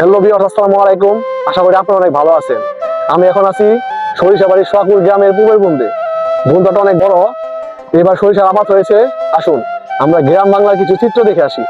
Hello বিয়ার আসসালামু আলাইকুম। আশা করি আপনারা অনেক ভালো আছেন। আমি এখন আছি সরিষাবাড়ির সোহাগুল গ্রামের পূর্বের বন্ধে বন্ধাটা অনেক বড়। এবার সরিষার আবাদ হয়েছে। আসুন, আমরা গ্রাম বাংলার কিছু চিত্র দেখে আসি।